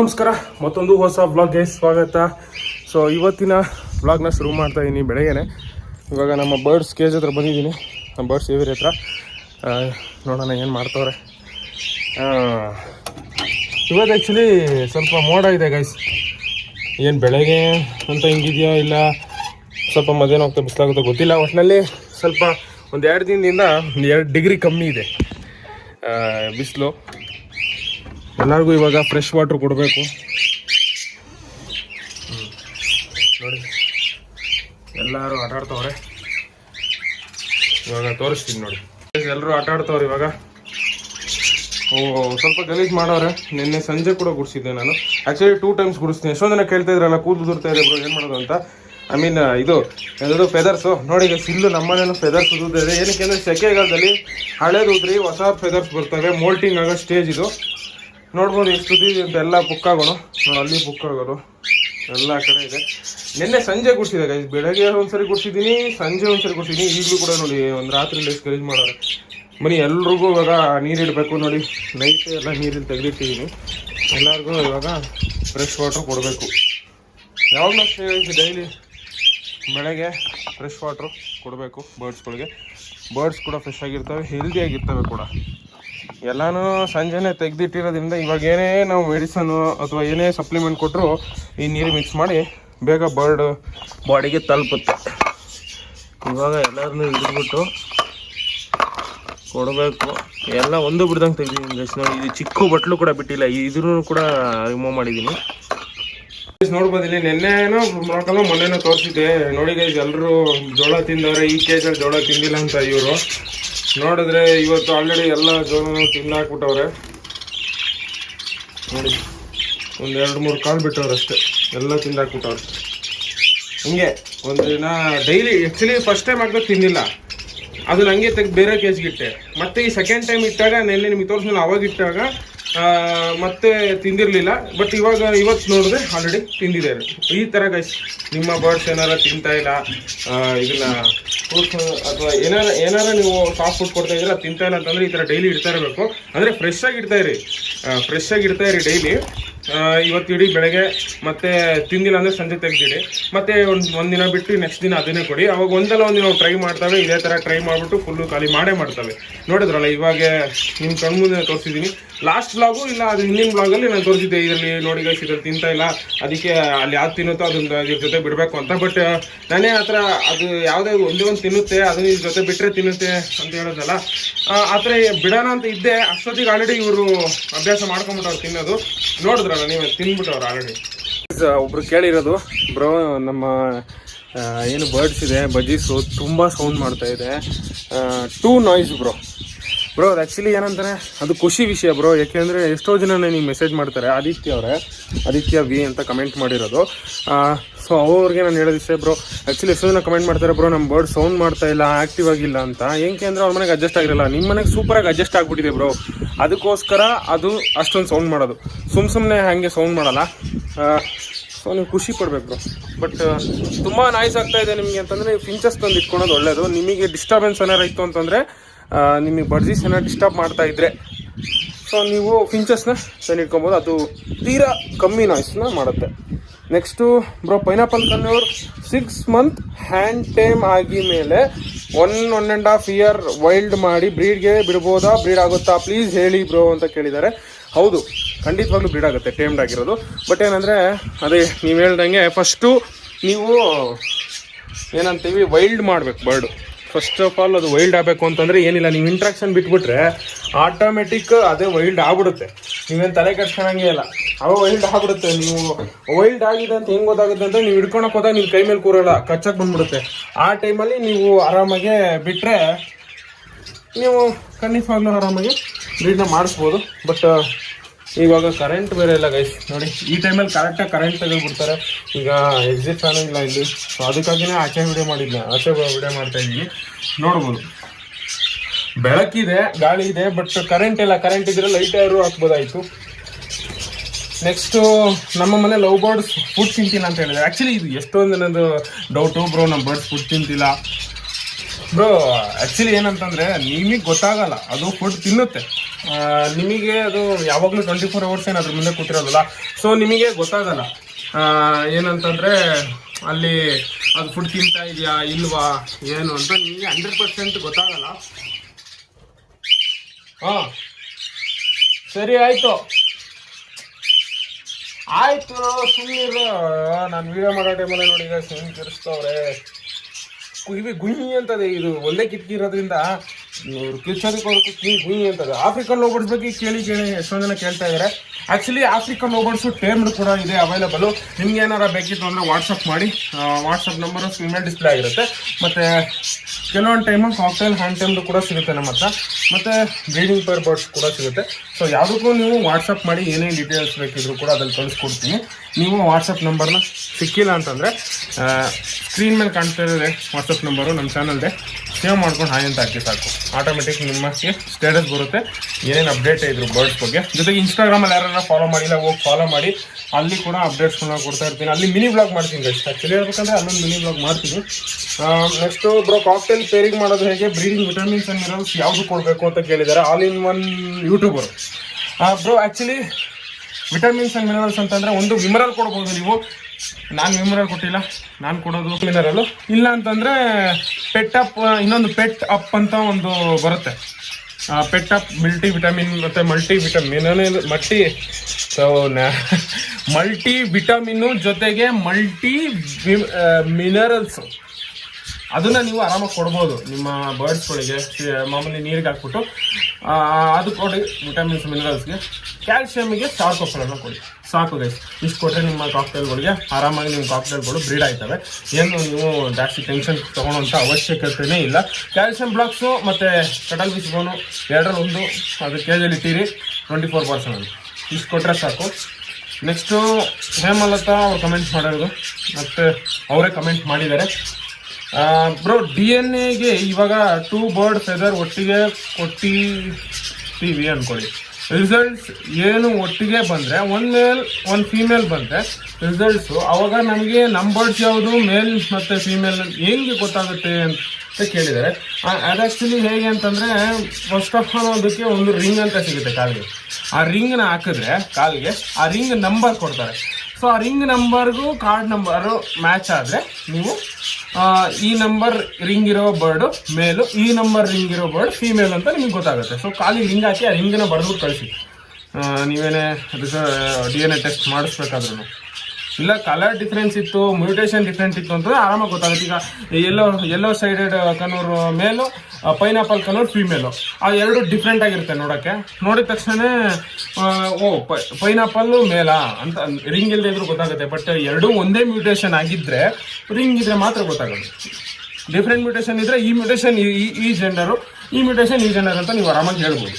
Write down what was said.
ನಮಸ್ಕಾರ, ಮತ್ತೊಂದು ಹೊಸ ಬ್ಲಾಗ್ಗೆ ಸ್ವಾಗತ. ಸೊ ಇವತ್ತಿನ ಬ್ಲಾಗ್ನ ಶುರು ಮಾಡ್ತಾ ಇದ್ದೀನಿ ಬೆಳಗ್ಗೆನೆ. ಇವಾಗ ನಮ್ಮ ಬರ್ಡ್ಸ್ ಕೇಜ್ ಹತ್ರ ಬಂದಿದ್ದೀನಿ. ನಮ್ಮ ಬರ್ಡ್ಸ್ ಏವಿರಿ ಹತ್ರ. ನೋಡೋಣ ಏನು ಮಾಡ್ತವ್ರೆ. ಇವತ್ತು ಆ್ಯಕ್ಚುಲಿ ಸ್ವಲ್ಪ ಮೋಡ ಇದೆ ಗೈಸ್ ಏನು ಬೆಳಗ್ಗೆ ಅಂತ ಹಿಂಗಿದೆಯೋ ಇಲ್ಲ? ಸ್ವಲ್ಪ ಮಧ್ಯಾಹ್ನ ಹೋಗ್ತಾ ಬಿಸಿಲಾಗುತ್ತೋ ಗೊತ್ತಿಲ್ಲ. ಒಟ್ಟಿನಲ್ಲಿ ಸ್ವಲ್ಪ ಒಂದು ಎರಡು ದಿನದಿಂದ ಒಂದು ಎರಡು ಡಿಗ್ರಿ ಕಮ್ಮಿ ಇದೆ. ಬಿಸಿಲು. ಎಲ್ಲರಿಗೂ ಇವಾಗ ಫ್ರೆಶ್ ವಾಟ್ರ್ ಕೊಡಬೇಕು. ನೋಡಿ. ಎಲ್ಲರೂ ಆಟ ಆಡ್ತವ್ರೆ. ಇವಾಗ ತೋರಿಸ್ತೀನಿ ನೋಡಿ. ಎಲ್ಲರೂ ಆಟ ಆಡ್ತವ್ರೆ ಇವಾಗ. ಓ, ಸ್ವಲ್ಪ ಗಲೀಜ್ ಮಾಡವ್ರೆ ನಿನ್ನೆ ಸಂಜೆ ಕೂಡ ಗುಡಿಸಿದ್ದೆ ನಾನು. ಆ್ಯಕ್ಚುಲಿ ಟೂ ಟೈಮ್ಸ್ ಗುಡಿಸ್ತೀನಿ ಎಷ್ಟೊಂದು ಜನ ಕೇಳ್ತಾ ಇದ್ರಲ್ಲ, ಕೂದಲು ದುರ್ತಾ ಇದೆ ಬ್ರೋ ಏನು ಮಾಡೋದು ಅಂತ. ಐ ಮೀನ್ ಇದು, ಯಾವುದು ಫೆದರ್ಸು ನೋಡಿ, ಈಗ ಸಿಲ್ಲು ನಮ್ಮನೇನು ಫೆದರ್ಸ್ ಉದುರಿದೆ ಏನಕ್ಕೆ ಅಂದರೆ ಸೆಕೆಗಾಲದಲ್ಲಿ ಹಳೇದು ಉದ್ರಿ ಹೊಸ ಫೆದರ್ಸ್ ಬರ್ತವೆ. ಮೋಲ್ಟಿಂಗ್ ಆಗೋ ಸ್ಟೇಜ್ ಇದು. ನೋಡ್ಬೋದು ಅಂತ ಎಲ್ಲ ಆಗೋಣ. ನೋಡಿ, ಅಲ್ಲಿ ಆಗೋರು ಎಲ್ಲ ಕಡೆ ಇದೆ. ನಿನ್ನೆ ಸಂಜೆ ಗುಡಿಸಿದೆ ಗೈಸ್ ಬೆಳಗ್ಗೆ ಒಂದ್ಸರಿ ಗುಡಿಸಿದ್ದೀನಿ, ಸಂಜೆ ಒಂದ್ಸರಿ ಗುಡಿಸಿದ್ದೀನಿ. ಈಗಲೂ ಕೂಡ ನೋಡಿ, ಒಂದು ರಾತ್ರಿ ಲೈಸ್ ಗಲೀಜ್ ಮಾಡೋರು. ಮನೆ ಎಲ್ರಿಗೂ ಇವಾಗ ನೀರಿಡಬೇಕು ನೋಡಿ. ನೈಟ್ ಎಲ್ಲ ನೀರಲ್ಲಿ ತೆಗೆದಿಟ್ಟಿದ್ದೀನಿ ಎಲ್ಲರಿಗೂ ಇವಾಗ ಫ್ರೆಶ್ ವಾಟ್ರ್ ಕೊಡಬೇಕು. ಯಾವಾಗಲೂ ಅಷ್ಟೇ ಡೈಲಿ ಬೆಳಗ್ಗೆ ಫ್ರೆಶ್ ವಾಟ್ರು ಕೊಡಬೇಕು ಬರ್ಡ್ಸ್ಗಳಿಗೆ ಬರ್ಡ್ಸ್ ಕೂಡ ಫ್ರೆಶ್ ಆಗಿರ್ತವೆ ಹೆಲ್ದಿಯಾಗಿರ್ತವೆ ಕೂಡ. ಎಲ್ಲಾನು ಸಂಜೆನೆ ತೆಗೆದಿಟ್ಟಿರೋದ್ರಿಂದ ಇವಾಗ ಏನೇ ನಾವು ಮೆಡಿಸನು ಅಥವಾ ಏನೇ ಸಪ್ಲಿಮೆಂಟ್ ಕೊಟ್ಟರು ಈ ನೀರು ಮಿಕ್ಸ್ ಮಾಡಿ ಬೇಗ ಬರ್ಡ್ ಬಾಡಿಗೆ ತಲುಪುತ್ತೆ. ಇವಾಗ ಎಲ್ಲರನ್ನೂ ಹಿಡಿದ್ಬಿಟ್ಟು ಕೊಡಬೇಕು. ಎಲ್ಲ ಒಂದು ಬಿಡ್ದಂಗೆ ತೆಗ್ದಿದ್ದೀನಿ ಜಸ್ಟ್ ನೋಡಿ. ಇದು ಚಿಕ್ಕ ಬಟ್ಲು ಕೂಡ ಬಿಟ್ಟಿಲ್ಲ. ಇದ್ರೂ ಕೂಡ ರಿಮೂವ್ ಮಾಡಿದ್ದೀನಿ. ನೋಡ್ಬೋದು ಇಲ್ಲಿ ನಿನ್ನೆನೋ ಮಾಡ್ಕೊಂಡು ಮೊನ್ನೆನೋ ತೋರಿಸಿದ್ದೆ. ನೋಡಿ ಎಲ್ಲರೂ ಜೋಳ ತಿಂದವ್ರೆ, ಈ ಕೇಜಲ್ಲಿ ಜೋಳ ತಿಂದಿಲ್ಲ ಅಂತ ಇವರು. ನೋಡಿದ್ರೆ ಇವತ್ತು ಆಲ್ರೆಡಿ ಎಲ್ಲ ಜೋಳನೂ ತಿನ್ನ ಹಾಕ್ಬಿಟ್ಟವ್ರೆ ನೋಡಿ, ಒಂದು ಎರಡು ಮೂರು ಕಾಳು ಬಿಟ್ಟವ್ರೆ ಅಷ್ಟೇ. ಎಲ್ಲ ತಿಂದಾಕ್ಬಿಟ್ಟವ್ರೆ. ಹಿಂಗೆ, ಒಂದು ದಿನ ಡೈಲಿ ಆ್ಯಕ್ಚುಲಿ ಫಸ್ಟ್ ಟೈಮ್ ಹಾಕಿದಾಗ ತಿನ್ನಿಲ್ಲ. ಅದನ್ನ ಹಂಗೆ ತೆಗೆದು ಬೇರೆ ಕೇಜ್ಗಿಟ್ಟೆ ಮತ್ತೆ ಈ ಸೆಕೆಂಡ್ ಟೈಮ್ ಇಟ್ಟಾಗ ನೆನ್ನೆ ನಿಮಗೆ ತೋರಿಸಿಲ್ಲ ಅವಾಗ ಇಟ್ಟಾಗ ಮತ್ತೆ ತಿಂದಿರಲಿಲ್ಲ ಬಟ್ ಇವಾಗ ಇವತ್ತು ನೋಡಿದ್ರೆ ಆಲ್ರೆಡಿ ತಿಂದಿದ್ದಾರೆ ಈ ಥರ ಗೈಸ್ ನಿಮ್ಮ ಬರ್ಡ್ಸ್ ಏನಾರ ತಿಂತಾ ಇಲ್ಲ ಇದನ್ನ ಫ್ರೂಟ್ಸ್ ಅಥವಾ ಏನಾರ ಏನಾರ ನೀವು ಸಾಫ್ಟ್ ಫುಡ್ ಕೊಡ್ತಾ ಇದ್ರೆ ತಿಂತಾ ಇಲ್ಲ ಅಂತಂದ್ರೆ ಈ ಥರ ಡೈಲಿ ಇಡ್ತಾ ಇರಬೇಕು. ಅಂದರೆ ಫ್ರೆಶ್ ಆಗಿ ಇಡ್ತಾ ಇರಿ. ಫ್ರೆಶ್ ಆಗಿ ಇಡ್ತಾ ಇರಿ ಡೈಲಿ ಇವತ್ತು ಇಡೀ ಬೆಳಗ್ಗೆ ಮತ್ತೆ ತಿಂದಿಲ್ಲ ಅಂದರೆ ಸಂಜೆ ತೆಗ್ದಿಡಿ. ಮತ್ತೆ ಒಂದು ಒಂದಿನ ಬಿಟ್ಟು ನೆಕ್ಸ್ಟ್ ದಿನ ಅದನ್ನೇ ಕೊಡಿ. ಅವಾಗ ಒಂದಲ್ಲ ಒಂದು ನಾವು ಟ್ರೈ ಮಾಡ್ತವೆ ಇದೇ ಥರ ಟ್ರೈ ಮಾಡಿಬಿಟ್ಟು ಫುಲ್ಲು ಖಾಲಿ ಮಾಡೇ ಮಾಡ್ತವೆ. ನೋಡಿದ್ರಲ್ಲ ಇವಾಗ ನಿಮ್ಮ ಕಣ್ಮುಂದೆ ತೋರಿಸಿದ್ದೀನಿ ಲಾಸ್ಟ್ ಬ್ಲಾಗು ಇಲ್ಲ ಅದು ಹಿಂದಿನ ಬ್ಲಾಗಲ್ಲಿ ನಾನು ತೋರಿಸಿದ್ದೆ ಇದರಲ್ಲಿ ನೋಡಿ ಗೈಸ್ ಇದ್ರಲ್ಲಿ ತಿಂತ ಇಲ್ಲ. ಅದಕ್ಕೆ ಅಲ್ಲಿ ಯಾವ್ದು ತಿನ್ನುತ್ತೋ ಅದನ್ನ ಇದ್ರ ಜೊತೆ ಬಿಡಬೇಕು ಅಂತ. ಬಟ್ ನಾನೇ ಆ ಥರ ಅದು ಯಾವುದೇ ಒಂದೇ ಒಂದು ತಿನ್ನುತ್ತೆ ಅದನ್ನ ಇದ್ರ ಜೊತೆ ಬಿಟ್ಟರೆ ತಿನ್ನುತ್ತೆ ಅಂತ ಹೇಳೋದಲ್ಲ. ಆ, ಥರ ಬಿಡೋಣ ಅಂತ ಇದ್ದೆ. ಅಷ್ಟೊತ್ತಿಗೆ ಆಲ್ರೆಡಿ ಇವರು ಅಭ್ಯಾಸ ಮಾಡ್ಕೊಂಬಿಟ್ಟವ್ರು ತಿನ್ನೋದು. ನೋಡಿದ್ರಲ್ಲ ಒಬ್ರು ಕೇಳಿರೋದು ಬ್ರೋ ನಮ್ಮ ಏನು ಬರ್ಡ್ಸ್ ಇದೆ ಬಜೀಸು ತುಂಬ ಸೌಂಡ್ ಮಾಡ್ತಾ ಇದೆ. ಟೂ ನಾಯ್ಸ್ ಬ್ರೋ ಬ್ರೋ ಅದು ಆ್ಯಕ್ಚುಲಿ ಏನಂತಾರೆ ಅದು ಖುಷಿ ವಿಷಯ ಬ್ರೋ ಯಾಕೆಂದರೆ ಎಷ್ಟೋ ಜನ ನನಗೆ ಮೆಸೇಜ್ ಮಾಡ್ತಾರೆ, ಆದಿತ್ಯ ಅವರೇ, ಆದಿತ್ಯ ವಿ ಅಂತ ಕಮೆಂಟ್ ಮಾಡಿರೋದು. ಸೊ ಅವ್ರಿಗೆ ನಾನು ಹೇಳೋದಿಷ್ಟೇ ಬ್ರೋ ಆ್ಯಕ್ಚುಲಿ ಎಷ್ಟೋ ಜನ ಕಮೆಂಟ್ ಮಾಡ್ತಾರೆ ಬ್ರೋ ನಮ್ಮ ಬರ್ಡ್ ಸೌಂಡ್ ಮಾಡ್ತಾ ಇಲ್ಲ ಆ್ಯಕ್ಟಿವ್ ಆಗಿಲ್ಲ ಅಂತ. ಏನಕ್ಕೆ ಅಂದರೆ ಅವ್ರ ಮನೆಗೆ ಅಡ್ಜಸ್ಟ್ ಆಗಿರಲ್ಲ. ನಿಮ್ಮ ಮನೆಗೆ ಸೂಪರಾಗಿ ಅಡ್ಜಸ್ಟ್ ಆಗಿಬಿಟ್ಟಿದೆ ಬ್ರೋ ಅದಕ್ಕೋಸ್ಕರ ಅದು ಅಷ್ಟೊಂದು ಸೌಂಡ್ ಮಾಡೋದು. ಸುಮ್ಮ ಸುಮ್ಮನೆ ಹಾಗೆ ಸೌಂಡ್ ಮಾಡಲ್ಲ. ಸೊ ನೀವು ಖುಷಿ ಪಡ್ಬೇಕು ಬಟ್ ತುಂಬ ನಾಯ್ಸ್ ಆಗ್ತಾ ಇದೆ ನಿಮಗೆ ಅಂತಂದರೆ ನೀವು ಫಿಂಚಸ್ ತಂದು ಇಟ್ಕೊಳೋದು ಒಳ್ಳೆಯದು ನಿಮಗೆ ಡಿಸ್ಟರ್ಬೆನ್ಸ್ ಏನಾರು ಇತ್ತು ಅಂತಂದರೆ ನಿಮಗೆ ಬರ್ಜೀಸ್ ಏನಾದ್ರು ಡಿಸ್ಟರ್ಬ್ ಮಾಡ್ತಾ ಇದ್ರೆ ಸೊ ನೀವು ಫಿಂಚಸ್ನ ಇಟ್ಕೊಬೋದು. ಅದು ತೀರಾ ಕಮ್ಮಿ ನಾಯ್ಸ್ನ ಮಾಡುತ್ತೆ. Next bro pineapple conure six month hand time ಆಗಿ ಮೇಲೆ one one and half year wild ಮಾಡಿ ಬ್ರೀಡ್ಗೆ ಬಿಡ್ಬೋದಾ ಬ್ರೀಡ್ ಆಗುತ್ತಾ ಪ್ಲೀಸ್ ಹೇಳಿ ಬ್ರೋ ಅಂತ ಕೇಳಿದ್ದಾರೆ. ಹೌದು, ಖಂಡಿತವಾಗ್ಲೂ ಬ್ರೀಡ್ ಆಗುತ್ತೆ ಟೇಮ್ಡ್ ಆಗಿರೋದು. ಬಟ್ ಏನಂದರೆ, ಅದೇ ನೀವು ಹೇಳ್ದಂಗೆ ಫಸ್ಟು ನೀವು ಏನಂತೀವಿ ವೈಲ್ಡ್ ಮಾಡಬೇಕು ಬರ್ಡು ಫಸ್ಟ್ ಆಫ್ ಆಲ್ ಅದು ವೈಲ್ಡ್ ಆಗಬೇಕು ಅಂತಂದರೆ ಏನಿಲ್ಲ. ನೀವು ಇಂಟ್ರಾಕ್ಷನ್ ಬಿಟ್ಬಿಟ್ರೆ ಆಟೋಮೆಟಿಕ್ ಅದೇ ವೈಲ್ಡ್ ಆಗ್ಬಿಡುತ್ತೆ. ನೀವೇನು ತಲೆ ಕೆಡ್ಸ್ಕೊಳಂಗೆ ಇಲ್ಲ. ಅವ ವೈಲ್ಡ್ ಆಗ್ಬಿಡುತ್ತೆ. ನೀವು ವೈಲ್ಡ್ ಆಗಿದೆ ಅಂತ ಹೆಂಗೆ ಗೊತ್ತಾಗುತ್ತೆ ಅಂದರೆ ನೀವು ಹಿಡ್ಕೊಳಕ್ ಹೋದಾಗ ನಿಮ್ಮ ಕೈ ಮೇಲೆ ಕೂರಲ್ಲ. ಕಚ್ಚಕ್ಕೆ ಬಂದ್ಬಿಡುತ್ತೆ. ಆ ಟೈಮಲ್ಲಿ ನೀವು ಆರಾಮಾಗೆ ಬಿಟ್ಟರೆ ನೀವು ಖಂಡಿತವಾಗ್ಲೂ ಆರಾಮಾಗಿ ಬ್ರೀಡ್ನ ಮಾಡಿಸ್ಬೋದು. ಬಟ್ ಇವಾಗ ಕರೆಂಟ್ ಬೇರೆ ಇಲ್ಲ ಗೈಸ್ ನೋಡಿ, ಈ ಟೈಮಲ್ಲಿ ಕರೆಕ್ಟಾಗಿ ಕರೆಂಟ್ ತೆಗೆದುಬಿಡ್ತಾರೆ ಈಗ ಎಕ್ಸಿಟ್ ಫ್ಯಾನ್ ಇಲ್ಲ ಇಲ್ಲಿ. ಸೊ ಅದಕ್ಕಾಗಿನೇ ಆಚೆ ವಿಡಿಯೋ ಮಾಡಿದ್ದೆ ಆಚೆ ವಿಡಿಯೋ ಮಾಡ್ತಾ ಇದ್ದೀನಿ. ನೋಡ್ಬೋದು. ಬೆಳಕಿದೆ, ಗಾಳಿ ಇದೆ ಬಟ್ ಕರೆಂಟ್ ಇಲ್ಲ. ಕರೆಂಟ್ ಇದ್ರೆ ಲೈಟ್ ಯಾರು ಹಾಕ್ಬೋದಾಯ್ತು. ನೆಕ್ಸ್ಟು ನಮ್ಮ ಮನೆ ಲವ್ ಬರ್ಡ್ಸ್ ಫುಡ್ ತಿಂತಿಲ್ಲ ಅಂತ ಹೇಳಿದೆ ಆ್ಯಕ್ಚುಲಿ ಇದು ಎಷ್ಟೊಂದು ನನ್ನದು ಡೌಟು ಬ್ರೋ ನಮ್ಮ ಬರ್ಡ್ಸ್ ಫುಡ್ ತಿಂತಿಲ್ಲ. ಬ್ರೋ ಆ್ಯಕ್ಚುಲಿ ಏನಂತಂದರೆ ನಿಮಗೆ ಗೊತ್ತಾಗಲ್ಲ. ಅದು ಫುಡ್ ತಿನ್ನುತ್ತೆ. ನಿಮಗೆ ಅದು ಯಾವಾಗಲೂ ಟ್ವೆಂಟಿ ಫೋರ್ ಅವರ್ಸ್ ಏನು ಅದ್ರ ಮುಂದೆ ಕೂತಿರೋದಲ್ಲ. ಸೊ ನಿಮಗೆ ಗೊತ್ತಾಗಲ್ಲ. ಏನಂತಂದರೆ ಏನಂತಂದ್ರೆ ಅಲ್ಲಿ ಅದು ಫುಡ್ ತಿಂತಾ ಇದೆಯಾ, ಇಲ್ವಾ, ಏನು ಅಂತ ನಿಮಗೆ ಹಂಡ್ರೆಡ್ ಪರ್ಸೆಂಟ್ ಗೊತ್ತಾಗಲ್ಲ. ಹಾ. ಸರಿ, ಆಯ್ತು. ಆಯ್ತು ಸುಮ್ಮನೆ ನಾನು ವೀಡಿಯೋ ಮಾಡೋ ಟೈಮಲ್ಲಿ ನೋಡಿ ಈಗ ಸುಮ್ಮನೆ ತಿರ್ಸ್ತವ್ರೆ ಕುಯ್ವಿ ಗುಯ್ ಅಂತದೆ. ಇದು ಒಂದೇ ಕಿಟಕಿ ಇರೋದ್ರಿಂದ ಹೋಗೋಕೆ ಗುಯಿ ಗುಯಿ ಅಂತಾರೆ. ಆಫ್ರಿಕನ್ ಬಗ್ಗೆ ಕೇಳಿ ಕೇಳಿ ಎಷ್ಟೊಂದು ಜನ ಕೇಳ್ತಾ ಇದ್ದಾರೆ ಆ್ಯಕ್ಚುಲಿ ಆಫ್ರಿಕನ್ ಲೋಬರ್ಡ್ಸು ಟೇಮ್ಡ್ ಕೂಡ ಇದೆ ಅವೈಲೇಬಲು ನಿಮ್ಗೆ ಏನಾರ ಬೇಕಿತ್ತು ಅಂದರೆ ವಾಟ್ಸಪ್ ಮಾಡಿ. ವಾಟ್ಸಪ್ ನಂಬರು ಸ್ಕ್ರೀನ್ ಡಿಸ್ಪ್ಲೇ ಆಗಿರುತ್ತೆ. ಮತ್ತು ಕೆಲವೊಂದು ಟೈಮು ಕಾಕ್ಟೈಲ್ ಹ್ಯಾಂಡ್ ಟೈಮ್ದು ಕೂಡ ಸಿಗುತ್ತೆ ನಮ್ಮ ಹತ್ರ. ಮತ್ತು ಬ್ರೀಡಿಂಗ್ ಪೇರ್ ಬರ್ಡ್ಸ್ ಕೂಡ ಸಿಗುತ್ತೆ. ಸೊ ಯಾವುದಕ್ಕೂ ನೀವು ವಾಟ್ಸಪ್ ಮಾಡಿ ಏನೇನು ಡೀಟೇಲ್ಸ್ ಬೇಕಿದ್ರು ಕೂಡ ಅದ್ರಲ್ಲಿ ಕಳಿಸ್ಕೊಡ್ತೀನಿ. ನೀವು ವಾಟ್ಸಪ್ ನಂಬರ್ನ ಸಿಕ್ಕಿಲ್ಲ ಅಂತಂದರೆ ಸ್ಕ್ರೀನ್ ಮೇಲೆ ಕಾಣ್ತಾ ಇದೆ ವಾಟ್ಸಪ್ ನಂಬರು ನಮ್ಮ ಚಾನಲ್ದೆ ಸೇವ್ ಮಾಡ್ಕೊಂಡು ಹಾಯ್ ಅಂತ ಹಾಕಿ ಸಾಕು. ಆಟೋಮೆಟಿಕ್ ನಿಮಗೆ ಸ್ಟೇಟಸ್ ಬರುತ್ತೆ. ಏನೇನು ಅಪ್ಡೇಟ್ ಇದ್ರು ಬರ್ಡ್ಸ್ ಬಗ್ಗೆ. ಜೊತೆಗೆ ಇನ್ಸ್ಟಾಗ್ರಾಮಲ್ಲಿ ಯಾರು ಫಾಲೋ ಮಾಡಿಲ್ಲ ಹೋಗಿ ಫಾಲೋ ಮಾಡಿ, ಅಲ್ಲಿ ಕೂಡ ಅಪ್ಡೇಟ್ಸ್ಗಳನ್ನ ಕೊಡ್ತಾ ಇರ್ತೀನಿ. ಅಲ್ಲಿ ಮಿನಿ ಬ್ಲಾಗ್ ಮಾಡ್ತೀನಿ ಗೈಸ್ ಆ್ಯಕ್ಚುಲಿ ಹೇಳ್ಬೇಕಂದ್ರೆ ಅಲ್ಲೊಂದು ಮಿನಿ ಬ್ಲಾಗ್ ಮಾಡ್ತೀನಿ. ನೆಕ್ಸ್ಟು ಬ್ರೋ ಕಾಕ್ಟೈಲ್ ಪೇರಿಂಗ್ ಮಾಡೋದು ಹೇಗೆ? ಬ್ರೀಡಿಂಗ್ ವಿಟಮಿನ್ಸ್ ಆ್ಯಂಡ್ ಮಿನರಲ್ಸ್ ಯಾವುದು ಕೊಡಬೇಕು ಅಂತ ಕೇಳಿದ್ದಾರೆ all in one YouTuber bro actually vitamins and minerals ಅಂತಂದರೆ ಒಂದು ವಿಮರಲ್ ಕೊಡ್ಬೋದು ನೀವು. ನಾನು ಮೆಮೊರಿಯಲ್ ಕೊಟ್ಟಿಲ್ಲ. ನಾನು ಕೊಡೋದು. ಮಿನರಲ್ಲು ಇಲ್ಲ ಅಂತಂದರೆ ಪೆಟ್ ಅಪ್ ಇನ್ನೊಂದು ಪೆಟ್ ಅಪ್ ಅಂತ ಒಂದು ಬರುತ್ತೆ. ಪೆಟ್ ಅಪ್ ಮಲ್ಟಿ ವಿಟಮಿನ್ ಮತ್ತು ಮಲ್ಟಿ ವಿಟಮಿನ್ ಮಟ್ಟಿ ಸೊ ಮಲ್ಟಿ ವಿಟಮಿನ್ನು ಜೊತೆಗೆ ಮಲ್ಟಿ ಮಿನರಲ್ಸು ಅದನ್ನ ನೀವು ಆರಾಮಾಗಿ ಕೊಡ್ಬೋದು. ನಿಮ್ಮ ಬರ್ಡ್ಸ್ಗಳಿಗೆ ಮಾಮೂಲಿ ನೀರಿಗೆ ಹಾಕ್ಬಿಟ್ಟು ಅದು ಕೊಡಿ ವಿಟಮಿನ್ಸ್ ಮಿನರಲ್ಸ್ಗೆ ಕ್ಯಾಲ್ಸಿಯಮ್ಗೆ ಸ್ಟಾರ್ ಕೊಪ್ಪಳನ್ನು ಕೊಡಿ. ಸಾಕು ಗೈಸ್ ಇಷ್ಟು ಕೊಟ್ಟರೆ ನಿಮ್ಮ ಕಾಕ್ಟೇಲ್ಗಳಿಗೆ ಆರಾಮಾಗಿ ನಿಮ್ಮ ಕಾಕ್ಟೇಲ್ಗಳು ಬ್ರೀಡ್ ಆಯ್ತವೆ ಏನು ನೀವು ಜಾಸ್ತಿ ಟೆನ್ಷನ್ ತೊಗೊಳೋಂಥ ಅವಶ್ಯಕತೆನೇ ಇಲ್ಲ. ಕ್ಯಾಲ್ಸಿಯಂ ಬ್ಲಾಕ್ಸು ಮತ್ತು ಕಟಲ್ ಬಿಸ್ಬೋನು ಎರಡರಲ್ಲಿ ಒಂದು, ಅದು ಕೆ ಜಿಯಲ್ಲಿ ಇಟ್ಟಿರಿ ಟ್ವೆಂಟಿ ಫೋರ್ ಪರ್ಸೆಂಟ್ ಇಷ್ಟು ಕೊಟ್ಟರೆ ಸಾಕು. ನೆಕ್ಸ್ಟು ಹೇಮಲತಾ ಅವ್ರು ಕಮೆಂಟ್ ಮಾಡೋದು ಮತ್ತು ಅವರೇ ಕಮೆಂಟ್ ಮಾಡಿದ್ದಾರೆ. ಬ್ರೋ ಡಿ ಎನ್ ಎಗೆ ಇವಾಗ ಟೂ ಬರ್ಡ್ ಫೆದರ್ ಒಟ್ಟಿಗೆ ಕೊಟ್ಟಿದ್ದೀವಿ ಅನ್ಕೊಳ್ಳಿ. ರಿಸಲ್ಟ್ಸ್ ಏನು ಒಟ್ಟಿಗೆ ಬಂದರೆ ಒನ್ ಮೇಲ್ ಒಂದು ಫೀಮೇಲ್ ಬಂದರೆ ರಿಸಲ್ಟ್ಸು ಅವಾಗ ನಮಗೆ ನಂಬರ್ಸ್ ಯಾವುದು ಮೇಲ್ ಮತ್ತು ಫೀಮೇಲ್ ಹೆಂಗೆ ಗೊತ್ತಾಗುತ್ತೆ ಅಂತ ಕೇಳಿದರೆ ಅದು ಆ್ಯಕ್ಚುಲಿ ಹೇಗೆ ಅಂತಂದರೆ ಫಸ್ಟ್ ಆಫ್ ಆಲ್ ಅದಕ್ಕೆ ಒಂದು ರಿಂಗ್ ಅಂತ ಸಿಗುತ್ತೆ ಕಾಲಿಗೆ. ಆ ರಿಂಗ್ನ ಹಾಕಿದ್ರೆ ಕಾಲಿಗೆ, ಆ ರಿಂಗ್ ನಂಬರ್ ಕೊಡ್ತಾರೆ. ಸೊ ಆ ರಿಂಗ್ ನಂಬರ್ಗೂ ಕಾರ್ಡ್ ನಂಬರು ಮ್ಯಾಚ್ ಆದರೆ ನೀವು ಈ ನಂಬರ್ ರಿಂಗ್ ಇರೋ ಬರ್ಡು ಮೇಲು ಈ ನಂಬರ್ ರಿಂಗ್ ಇರೋ ಬರ್ಡ್ ಫೀಮೇಲ್ ಅಂತ ನಿಮ್ಗೆ ಗೊತ್ತಾಗುತ್ತೆ. ಸೊ ಖಾಲಿ ರಿಂಗ್ ಹಾಕಿ ಆ ರಿಂಗನ್ನ ಬರೆದ್ಬಿಟ್ಟು ಕಳಿಸಿ. ನೀವೇನೇ ಡಿ ಎನ್ ಎ ಟೆಸ್ಟ್ ಮಾಡಿಸ್ಬೇಕಾದ್ರೂ ಇಲ್ಲ ಕಲರ್ ಡಿಫ್ರೆನ್ಸ್ ಇತ್ತು ಮ್ಯೂಟೇಷನ್ ಡಿಫ್ರೆಂಟ್ ಇತ್ತು ಅಂತಂದ್ರೆ ಆರಾಮಾಗಿ ಗೊತ್ತಾಗುತ್ತೆ. ಈಗ ಎಲ್ಲೋ ಎಲ್ಲೋ ಸೈಡೆಡ್ ಕನೂರು ಮೇಲು ಪೈನಾಪಲ್ ಕನೂರು ಫೀಮೇಲು ಆ ಎರಡು ಡಿಫ್ರೆಂಟ್ ಆಗಿರುತ್ತೆ ನೋಡೋಕ್ಕೆ. ನೋಡಿದ ತಕ್ಷಣ ಓ ಪೈನಾಪಲ್ಲು ಮೇಲಾ ಅಂತ ರಿಂಗ್ ಇಲ್ಲದೆ ಇದ್ರೂ ಗೊತ್ತಾಗುತ್ತೆ ಬಟ್ ಎರಡೂ ಒಂದೇ ಮ್ಯೂಟೇಷನ್ ಆಗಿದ್ದರೆ ರಿಂಗ್ ಇದ್ರೆ ಮಾತ್ರ ಗೊತ್ತಾಗುತ್ತೆ. ಡಿಫ್ರೆಂಟ್ ಮ್ಯೂಟೇಷನ್ ಇದ್ರೆ ಈ ಮ್ಯೂಟೇಷನ್ ಈ ಈ ಜೆಂಡರು ಈ ಮ್ಯೂಟೇಷನ್ ಈ ಜೆಂಡರ್ ಅಂತ ನೀವು ಆರಾಮಾಗಿ ಹೇಳ್ಬೋದು.